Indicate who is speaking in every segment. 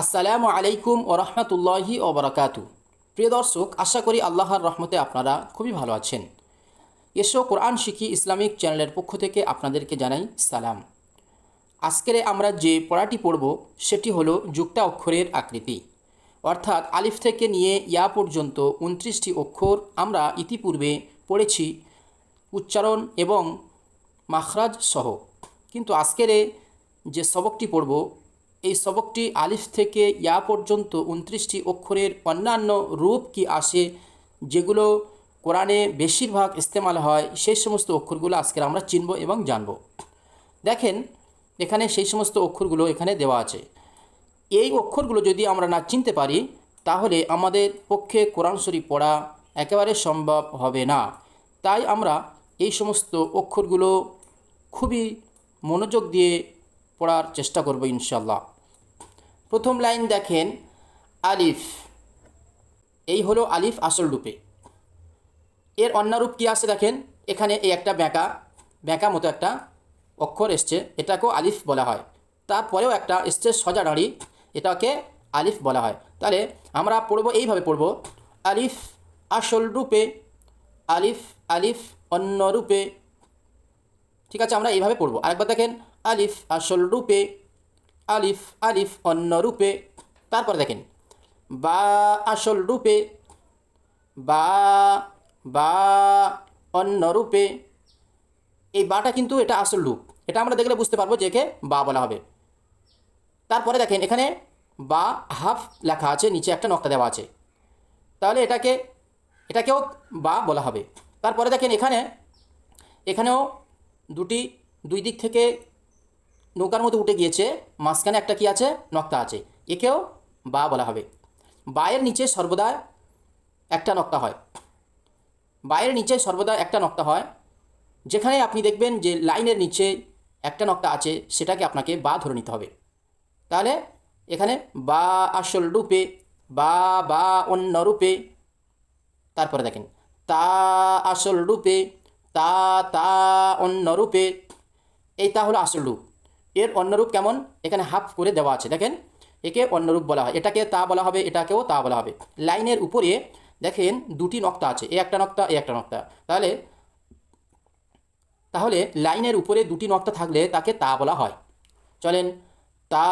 Speaker 1: আসসালামু আলাইকুম ও রহমতুল্লাহি ও বরাকাতু। প্রিয় দর্শক, আশা করি আল্লাহর রহমতে আপনারা খুবই ভালো আছেন। এসো কোরআন শিখি ইসলামিক চ্যানেলের পক্ষ থেকে আপনাদেরকে জানাই সালাম। আজকের আমরা যে পড়াটি পড়ব, সেটি হলো যুক্তা অক্ষরের আকৃতি। অর্থাৎ আলিফ থেকে নিয়ে ইয়া পর্যন্ত উনত্রিশটি অক্ষর আমরা ইতিপূর্বে পড়েছি, উচ্চারণ এবং মাখরাজ সহ। কিন্তু আজকের যে সবকটি পড়ব এই সবকটি আলিফ থেকে ইয়া পর্যন্ত উনত্রিশটি অক্ষরের অন্যান্য রূপ কি আসে, যেগুলো কোরআনে বেশিরভাগ ইস্তেমাল হয়, সেই সমস্ত অক্ষরগুলো আজকের আমরা চিনব এবং জানব। দেখেন, এখানে সেই সমস্ত অক্ষরগুলো এখানে দেওয়া আছে। এই অক্ষরগুলো যদি আমরা না চিনতে পারি, তাহলে আমাদের পক্ষে কোরআন শরীফ পড়া একেবারে সম্ভব হবে না। তাই আমরা এই সমস্ত অক্ষরগুলো খুবই মনোযোগ দিয়ে পড়ার চেষ্টা করব ইনশাল্লাহ প্রথম লাইন দেখেন, আলিফ। এই হলো আলিফ আসল রূপে। এর অন্যরূপ কী আছে দেখেন? এখানে এই একটা ব্যাঁকা ব্যাঁকা মতো একটা অক্ষর এসছে, এটাকেও আলিফ বলা হয়। তারপরেও একটা এসছে সজা দাঁড়ি এটাকে আলিফ বলা হয়। তাহলে আমরা পড়ব, এইভাবে পড়ব, আলিফ আসল রূপে, আলিফ আলিফ অন্য রূপে। ঠিক আছে, আমরা এইভাবে পড়ব। আরেকবার দেখেন, আলিফ আসল রূপে আলিফ আলিফ অন্য রূপে। তারপর দেখেন, বা আসল রূপে, বা বা অন্য রূপে। এই বাটা কিন্তু এটা আসল রূপ। এটা আমরা দেখলে বুঝতে পারব যে একে বা বলা হবে। তারপরে দেখেন, এখানে বা হাফ লেখা আছে, নিচে একটা নকটা দেওয়া আছে। তাহলে এটাকে, এটাকেও বা বলা হবে। তারপরে দেখেন, এখানে, এখানেও দুটি, দুই দিক থেকে নৌকার মধ্যে উঠে গিয়েছে, মাঝখানে একটা কি আছে? নক্তা আছে। একেও বা বলা হবে। বায়ের নিচে সর্বদা একটা নক্তা হয়। বায়ের নিচে সর্বদা একটা নক্তা হয়। যেখানে আপনি দেখবেন যে লাইনের নিচে একটা নক্তা আছে, সেটাকে আপনাকে বা ধরে নিতে হবে। তাহলে এখানে বা আসল রূপে, বা বা অন্য রূপে, তারপরে দেখেন। তা আসল রূপে, তা তা অন্য রূপে, এই তা হলো আসল রূপ। এর অন্যরূপ কেমন? এখানে হাফ করে দেওয়া আছে। দেখেন, একে অন্যরূপ বলা হয়। এটাকে তা বলা হবে, এটাকেও তা বলা হবে। লাইনের উপরে দেখেন দুটি নক্তা আছে। এ একটা নক্তা, এ একটা নক্তা। তাহলে তাহলে লাইনের উপরে দুটি নক্তা থাকলে তাকে তা বলা হয়। চলেন, তা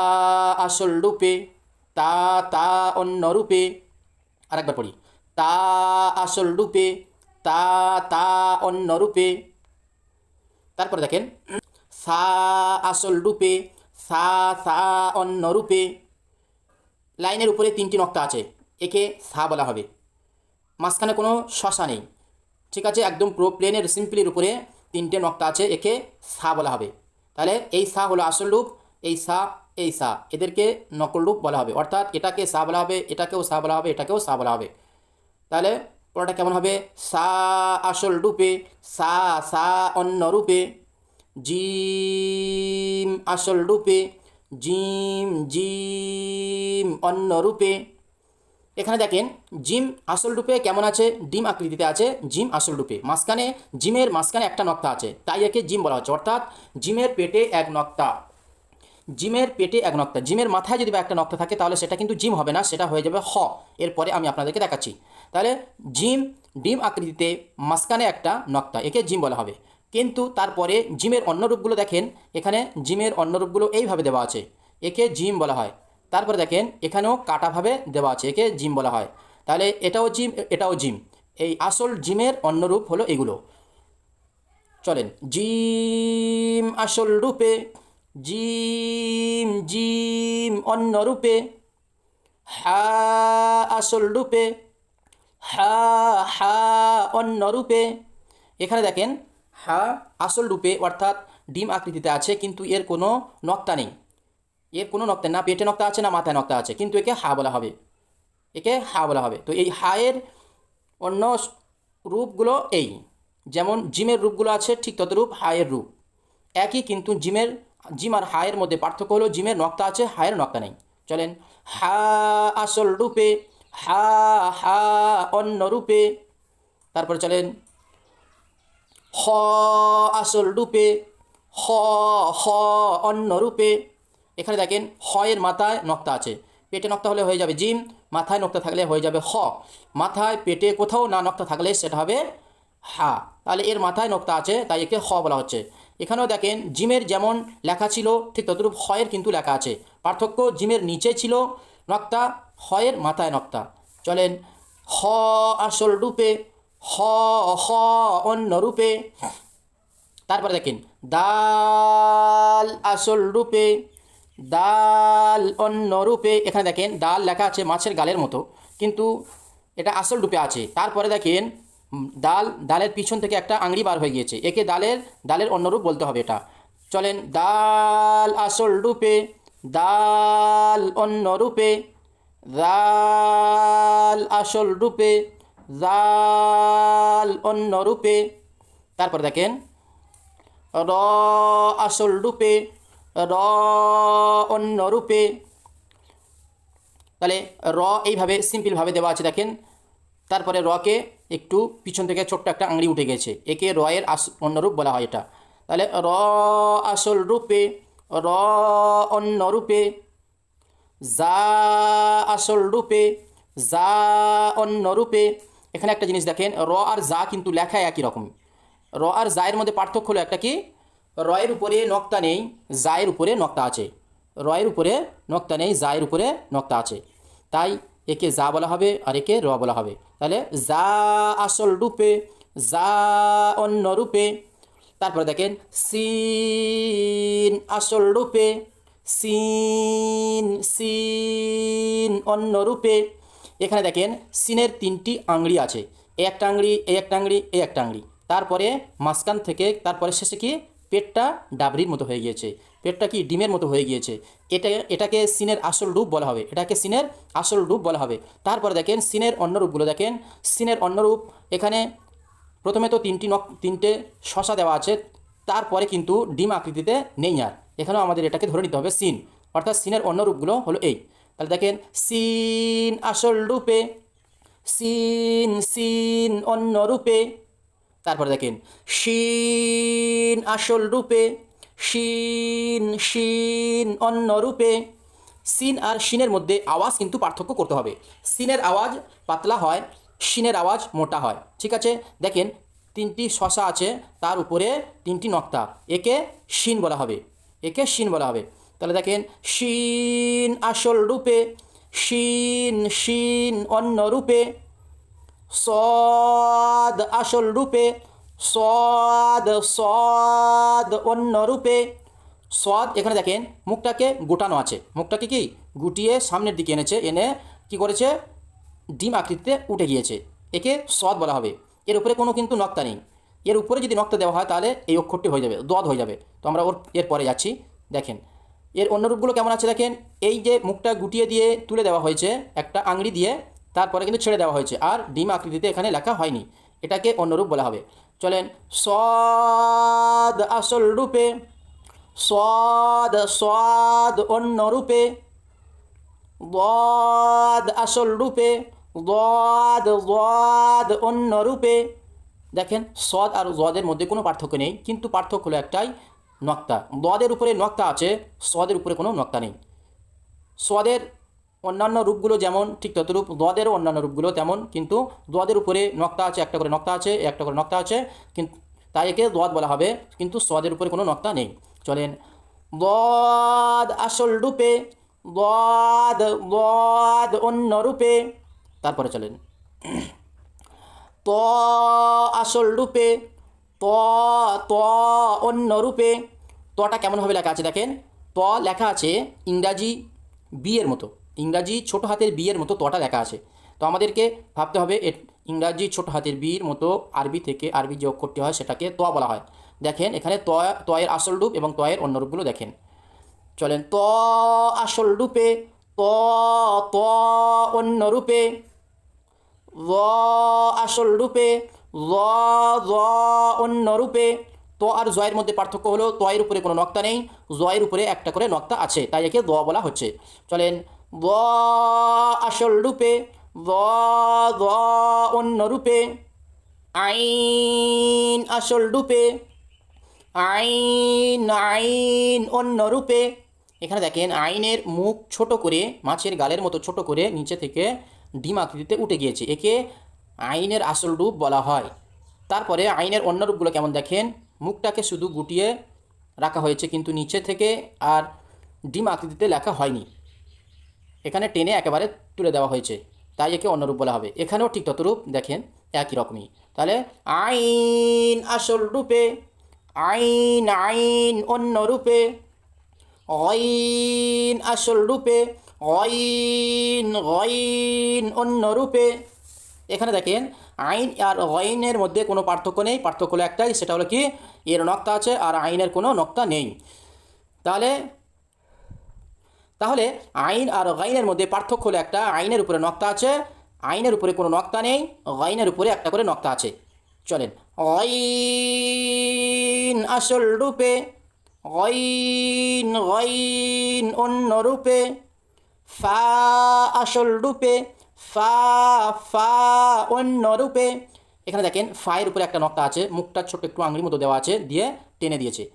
Speaker 1: আসল রূপে, তা তা অন্য রূপে, আরেকবার পড়ি। তা আসল রূপে, তা তা অন্য রূপে, তারপরে দেখেন সা আসল রূপে, সা সা অন্য রূপে। লাইনের উপরে তিনটি নক্তা আছে, একে সা বলা হবে। মাঝখানে কোনো শশা নেই। ঠিক আছে, একদম প্রো প্লেনের সিম্পলির উপরে তিনটে নক্তা আছে, একে সা বলা হবে। তাহলে এই সা হলো আসল রূপ, এই সা এই সা। এদেরকে নকল রূপ বলা হবে। অর্থাৎ এটাকে সা বলা হবে, এটাকেও সা বলা হবে, এটাকেও সা বলা হবে। তাহলে পড়াটা কেমন হবে? সা আসল রূপে, সা সা অন্য রূপে। জিম, আসল রূপে জিম জিম, অন্য রূপে। এখানে দেখেন, জিম আসল রূপে কেমন আছে? ডিম আকৃতিতে আছে জিম আসল রূপে। মাঝখানে, জিমের মাঝখানে একটা নক্তা আছে। তাই একে জিম বলা হচ্ছে। অর্থাৎ, জিমের পেটে এক নক্তা। জিমের পেটে এক নক্তা। জিমের মাথায় যদি বা একটা নক্তা থাকে, তাহলে সেটা কিন্তু জিম হবে না, সেটা হয়ে যাবে হ। এরপরে আমি আপনাদেরকে দেখাচ্ছি। তাহলে, জিম, ডিম আকৃতিতে মাঝখানে একটা নক্তা। একে জিম বলা হবে। কিন্তু তারপরে জিমের অন্য রূপগুলো দেখেন, এখানে জিমের অন্য রূপগুলো এইভাবে দেওয়া আছে। একে জিম বলা হয়। তারপরে দেখেন, এখানেও কাটাভাবে দেওয়া আছে, একে জিম বলা হয়। তাহলে এটাও জিম এটাও জিম। এই আসল জিমের অন্য রূপ হলো এগুলো। চলেন, জিম আসল রূপে, জিম জিম অন্য রূপে, হা আসল রূপে, হা হা অন্য রূপে। এখানে দেখেন হা আসল রূপে অর্থাৎ ডিম আকৃতিতে আছে, কিন্তু এর কোনো নক্তা নেই। এর কোনো নক্তা না, পেটে নক্তা আছে না মাথায় নক্তা আছে, কিন্তু একে হা বলা হবে। একে হা বলা হবে। তো এই হায়ের অন্য রূপগুলো এই। যেমন জিমের রূপগুলো আছে, ঠিক ততরূপ হায়ের রূপ। একই কিন্তু জিমের, জিম আর হায়ের মধ্যে পার্থক্য হলো জিমের নক্তা আছে, হায়ের নক্তা নেই। চলেন, হা আসল রূপে, হা হা অন্য রূপে, তারপর চলেন হ আসল রূপে, হ হ অন্য রূপে। এখানে দেখেন হ এর মাথায় নক্তা আছে। পেটে নক্তা হলে হয়ে যাবে জিম মাথায় নক্তা থাকলে হয়ে যাবে হ মাথায়, পেটে কোথাও না নক্তা থাকলে সেটা হবে হা। তাহলে এর মাথায় নক্তা আছে, তাই একে হ বলা হচ্ছে। এখানেও দেখেন, জিমের যেমন লেখা ছিল, ঠিক ততরূপ হয়ের কিন্তু লেখা আছে। পার্থক্য, জিমের নিচে ছিল, নক্তা, হয়ের মাথায় নক্তা। চলেন, হ আসল রূপে হ হ, অন্য রূপে। তারপরে দেখেন, দাল আসল রূপে, দাল অন্য রূপে। এখানে দেখেন, দাল লেখা আছে মাছের গালের মতো, কিন্তু এটা আসল রূপে আছে। তারপরে দেখেন ডাল ডালের পিছন থেকে একটা আংড়ি বার হয়ে গিয়েছে। একে ডালের ডালের অন্য রূপ বলতে হবে এটা। চলেন, দাল আসল রূপে, দাল অন্য রূপে, দাল আসল রূপে দাল অন্য রূপে। তারপর দেখেন, র আসল রূপে, র অন্য রূপে। তাহলে র এইভাবে সিম্পলভাবে দেওয়া আছে, দেখেন। তারপরে রকে একটু পিছন থেকে ছোট্ট একটা আঙড়ি উঠে গেছে। একে রয়ের আস অন্যরূপ বলা হয় এটা। তাহলে র আসল রূপে, র অন্য রূপে, যা আসল রূপে, যা অন্য রূপে এখানে একটা জিনিস দেখেন, র আর যা কিন্তু লেখায় একই রকম। র আর জায়ের মধ্যে পার্থক্য হলো একটা কি? রয়ের উপরে নক্তা নেই জায়ের উপরে নক্তা আছে। রয়ের উপরে নক্তা নেই জায়ের উপরে নক্তা আছে। তাই একে যা বলা হবে আর একে র বলা হবে। তাহলে যা আসল রূপে, যা অন্য রূপে, তারপরে দেখেন, সিন আসল রূপে, সিন সিন অন্য রূপে এখানে দেখেন সিনের তিনটি আংড়ি আছে। এই একটা আংড়ি এই একটা আংড়ি এই একটা আংড়ি। তারপরে মাঝখান থেকে, তারপরে শেষে কি? পেটটা ডাবরির মতো হয়ে গিয়েছে। পেটটা কি? ডিমের মতো হয়ে গিয়েছে। এটা, এটাকে সিনের আসল রূপ বলা হবে। এটাকে সিনের আসল রূপ বলা হবে। তারপরে দেখেন সিনের অন্য রূপগুলো দেখেন। সিনের অন্য রূপ, এখানে প্রথমে তো তিনটি নক তিনটে শশা দেওয়া আছে। তারপরে কিন্তু ডিম আকৃতিতে নেই আর। এখানেও আমাদের এটাকে ধরে নিতে হবে সিন। অর্থাৎ সিনের অন্য রূপগুলো হলো এই। তাহলে দেখেন, সিন আসল রূপে, সিন সিন অন্য রূপে, তারপরে দেখেন শিন আসল রূপে শিন শিন অন্য রূপে, সিন আর শিনের মধ্যে আওয়াজ কিন্তু পার্থক্য করতে হবে। সিনের আওয়াজ পাতলা হয় শিনের আওয়াজ মোটা হয়, ঠিক আছে? দেখেন, তিনটি শশা আছে, তার উপরে তিনটি নক্তা, একে শিন বলা হবে, একে শিন বলা হবে। তাহলে দেখেন, শিন আসল রূপে, শিন শিন অন্য রূপে, সদ আসল রূপে, সদ সদ অন্য রূপে, সদ এখানে দেখেন, মুখটাকে গোটানো আছে। মুখটাকে কি? গুটিয়ে সামনের দিকে এনেছে, এনে কি করেছে? ডিম আকৃতিতে উঠে গিয়েছে। একে সদ বলা হবে। এর উপরে কোনো কিন্তু নক্তা নেই। এর উপরে যদি নক্তা দেওয়া হয়, তাহলে এই অক্ষরটি হয়ে যাবে, দদ হয়ে যাবে। তো আমরা ওর এর পরে যাচ্ছি। দেখেন এর অন্য রূপগুলো কেমন আছে দেখেন? এই যে মুখটা গুটিয়ে দিয়ে তুলে দেওয়া হয়েছে, একটা আংড়ি দিয়ে তারপরে কিন্তু ছেড়ে দেওয়া হয়েছে, আর ডিম আকৃতিতে এখানে লেখা হয়নি। এটাকে অন্যরূপ বলা হবে। চলেন সদ আসল রূপে সদ সদ অন্য রূপে দদ আসল রূপে দদ দদ অন্য রূপে। দেখেন সদ আর জদের মধ্যে কোনো পার্থক্য নেই, কিন্তু পার্থক্য হলো একটাই নক্তা। দদের উপরে নক্তা আছে সদের উপরে কোনো নক্তা নেই। সোয়াদের অন্যান্য রূপগুলো যেমন, ঠিক ততরূপ দোয়াদেরও অন্যান্য রূপগুলো তেমন, কিন্তু দোয়াদের উপরে নক্তা আছে, একটা করে নক্তা আছে, একটা করে নক্তা আছে কিন্তু তাই একে দোয়াদ বলা হবে, কিন্তু সোয়াদের উপরে কোনো নক্তা নেই। চলেন। দদ আসল রূপে দদ দদ অন্য রূপে, তারপরে চলেন। ত আসল রূপে ত ত, অন্য রূপে। তটা কেমনভাবে লেখা আছে দেখেন? ত লেখা আছে ইংরাজি বিয়ের মতো। ইংরাজি ছোট হাতের বিয়ের মতো তটা লেখা আছে। তো আমাদেরকে ভাবতে হবে ইংরাজি ছোট হাতের বির মতো আরবি থেকে আরবি যে অক্ষরটি হয়, সেটাকে ত বলা হয়। দেখেন, এখানে ত, তয়ের আসল রূপ এবং তয়ের অন্য রূপগুলো দেখেন। চলেন, ত আসল রূপে, ত ত অন্য রূপে আসল রূপে র র অন্য রূপে তো আর জয়ের মধ্যে পার্থক্য হলো তয়ের উপরে কোনো নক্তা নেই জয়ের উপরে একটা করে নক্তা আছে, তাই একে দ বলা হচ্ছে। চলেন, ব আসল রূপে অন্য রূপে, আইন আসল রূপে, আইন আইন অন্য রূপে, এখানে দেখেন আইনের মুখ ছোট করে, মাছের গালের মতো ছোট করে নিচে থেকে ডিম আকৃতিতে উঠে গিয়েছে। একে আইনের আসল রূপ বলা হয়। তারপরে আইনের অন্য রূপগুলো কেমন দেখেন? মুখটাকে শুধু গুটিয়ে রাখা হয়েছে কিন্তু নিচে থেকে আর ডিম আকৃতিতে লেখা হয়নি। এখানে টেনে একেবারে তুলে দেওয়া হয়েছে। তাই একে অন্যরূপ বলা হবে। এখানেও ঠিক ততরূপ দেখেন, একই রকমই। তাহলে আইন আসল রূপে, আইন আইন অন্য রূপে, অইন আসল রূপে, অইন অইন অন্য রূপে এখানে দেখেন, আইন আর অইনের মধ্যে কোনো পার্থক্য নেই। পার্থক্য হলো একটাই, সেটা হলো কি, এর নক্তা আছে আর আইনের কোনো নক্তা নেই। তাহলে তাহলে আইন আর গাইনের মধ্যে পার্থক্য হলো একটা, আইনের উপরে নক্তা আছে, আইনের উপরে কোনো নক্তা নেই গাইনের উপরে একটা করে নক্তা আছে। চলেন অইন আসল রূপে গইন গইন অন্য রূপে, ফা আসল রূপে ফা ফা, অন্য রূপে। এখানে দেখেন, ফায়ের উপরে একটা নকটা আছে, মুখটা ছোট একটু আঙুলির মতো দেওয়া আছে, দিয়ে টেনে দিয়েছে।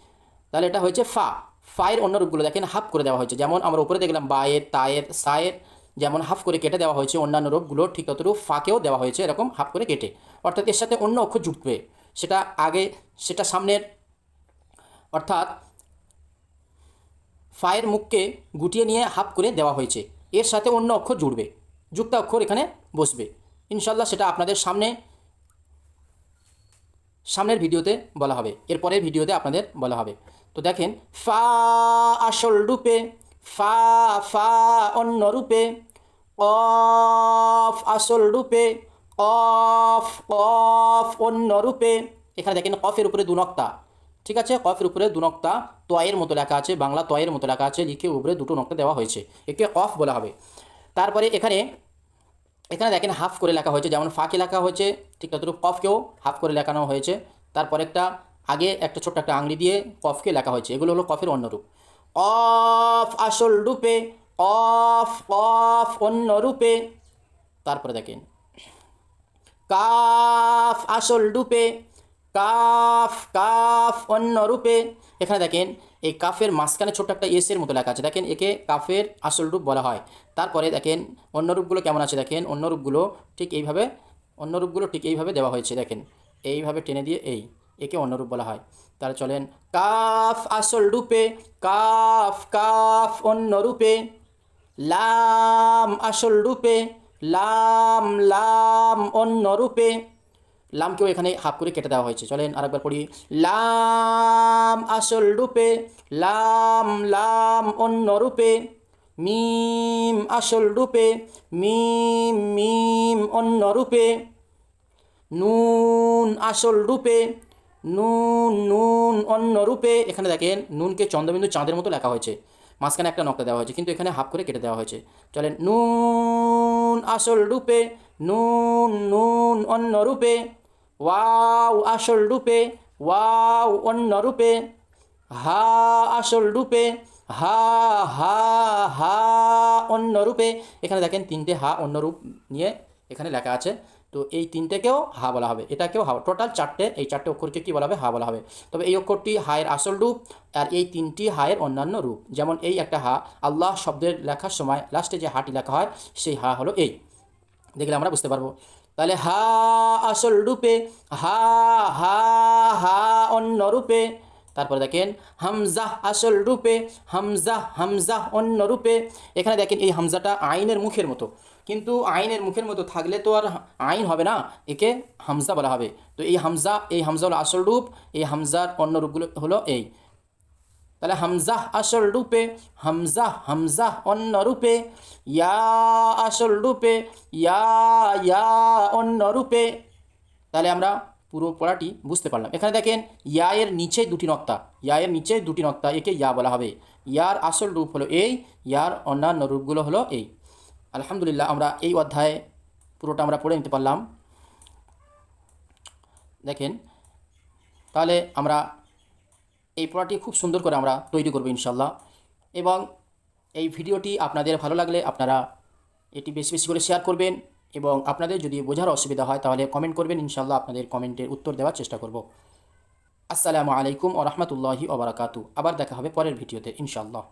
Speaker 1: তাহলে এটা হয়েছে ফা। ফায়ের অন্য রূপগুলো দেখেন, হাফ করে দেওয়া হয়েছে। যেমন আমরা উপরে দেখলাম বায়ের, তায়ের, সায়ের, যেমন হাফ করে কেটে দেওয়া হয়েছে, অন্যান্য রূপগুলো ঠিক ততটুকু ফাঁকেও দেওয়া হয়েছে, এরকম হাফ করে কেটে। অর্থাৎ এর সাথে অন্য অক্ষর জুটবে। সেটা আগে, সেটা সামনের, অর্থাৎ ফায়ের মুখকে গুটিয়ে নিয়ে হাফ করে দেওয়া হয়েছে। এর সাথে অন্য অক্ষর জুড়বে। যুক্ত অক্ষর এখানে বসবে। ইনশাল্লাহ সেটা আপনাদের সামনে, সামনের ভিডিওতে বলা হবে। এরপরের ভিডিওতে আপনাদের বলা হবে। তো দেখেন, ফা আসল রূপে, ফা ফা অন্য রূপে, কফ আসল রূপে, কফ কফ অন্য রূপে। এখানে দেখেন কফের উপরে দুনক্তা ঠিক আছে? কফের উপরে দুনক্তা তয়ের মতো লেখা আছে, বাংলা তয়ের মতো লেখা আছে, লিখে উপরে দুটো নক্তা দেওয়া হয়েছে। একে কফ বলা হবে। তারপরে এখানে এখানে দেখেন হাফ করে লেখা হয়েছে, যেমন ফাঁকে লেখা হয়েছে, ঠিক ততটুকু কফকেও হাফ করে লেখানো হয়েছে। তারপর একটা, আগে একটা ছোট্ট একটা আংলি দিয়ে কফকে লেখা হয়েছে, এগুলো হলো কফের অন্য রূপ। অফ আসল রূপে, অফ কফ অন্য রূপে। তারপরে দেখেন, কাফ আসল রূপে, কাফ কাফ অন্য রূপে। এখানে দেখেন এই কাফের মাঝখানে ছোট্ট একটা এসের মতো লেখা আছে। দেখেন একে কাফের আসল রূপ বলা হয়। তারপরে দেখেন অন্য রূপগুলো কেমন আছে? দেখেন অন্য রূপগুলো ঠিক এইভাবে, অন্য রূপগুলো ঠিক এইভাবে দেওয়া হয়েছে। দেখেন এইভাবে টেনে দিয়ে এই, একে অন্য রূপ বলা হয়। তাহলে চলেন, কাফ আসল রূপে, কাফ কাফ অন্য রূপে, লাম আসল রূপে, লাম লাম অন্য রূপে লামকেও এখানে হাফ করে কেটে দেওয়া হয়েছে। চলেন আরেকবার পড়ি। লাম আসল রূপে, লাম লাম অন্য রূপে, মিম আসল রূপে, মিম মিম অন্য রূপে, নুন আসল রূপে, নুন নুন অন্য রূপে। এখানে দেখেন নুনকে চন্দ্রবিন্দু চাঁদের মতো লেখা হয়েছে। মাঝখানে একটা নকটা দেওয়া হয়েছে, কিন্তু এখানে হাফ করে কেটে দেওয়া হয়েছে। চলেন নুন আসল রূপে, নুন নুন অন্য রূপে ওয়াও আসল রূপে, ওয়াও অন্য রূপে, হা আসল রূপে, হা হা হা অন্য রূপে। এখানে দেখেন তিনটে হা অন্য রূপ নিয়ে এখানে লেখা আছে। তো এই তিনটেকেও হা বলা হবে। এটাকেও হা টোটাল চারটে, এই চারটে অক্ষরকে কী বলা হবে? হা বলা হবে। তবে এই অক্ষরটি হায়ের আসল রূপ আর এই তিনটি হায়ের অন্যান্য রূপ। যেমন এই একটা হা, আল্লাহ শব্দের লেখার সময় লাস্টে যে হাটি লেখা হয়, সেই হা হলো এই। দেখলে আমরা বুঝতে পারব। তাহলে হা আসল রূপে, হা হা হা অন্য রূপে। তারপরে দেখেন, হামজা আসল রূপে, হামজা হামজা অন্য রূপে। এখানে দেখেন এই হামজাটা আইনের মুখের মতো। কিন্তু আইনের মুখের মতো থাকলে তো আর আইন হবে না, একে হামজা বলা হবে। তো এই হামজা এই হামজা হলো আসল রূপ, এই হামজার অন্য রূপগুলো হলো এই। তাহলে হামজাহ আসল রূপে হামজাহ হামজাহ অন্য রূপে, ইয়া আসল রূপে, ইয়া অন্য রূপে। তাহলে আমরা পুরো পড়াটি বুঝতে পারলাম। এখানে দেখেন ইয়া এর নিচে দুটি নক্তা। ইয়া এর নিচে দুটি নক্তা, একে ইয়া বলা হবে। ইয়ার আসল রূপ হলো এই, ইয়ার অন্যান্য রূপগুলো হলো এই। আলহামদুলিল্লাহ, আমরা এই অধ্যায়ে পুরোটা আমরা পড়ে নিতে পারলাম। দেখেন, তাহলে আমরা এই পড়াটি খুব সুন্দর করে আমরা তৈরি করব ইনশাল্লাহ এবং এই ভিডিওটি আপনাদের ভালো লাগলে আপনারা এটি বেশি বেশি করে শেয়ার করবেন এবং আপনাদের যদি বোঝার অসুবিধা হয় তাহলে কমেন্ট করবেন ইনশাল্লাহ আপনাদের কমেন্টের উত্তর দেওয়ার চেষ্টা করব। আসসালামু আলাইকুম ও রহমতুল্লাহি ওবরাকাতু আবার দেখা হবে পরের ভিডিওতে ইনশাল্লাহ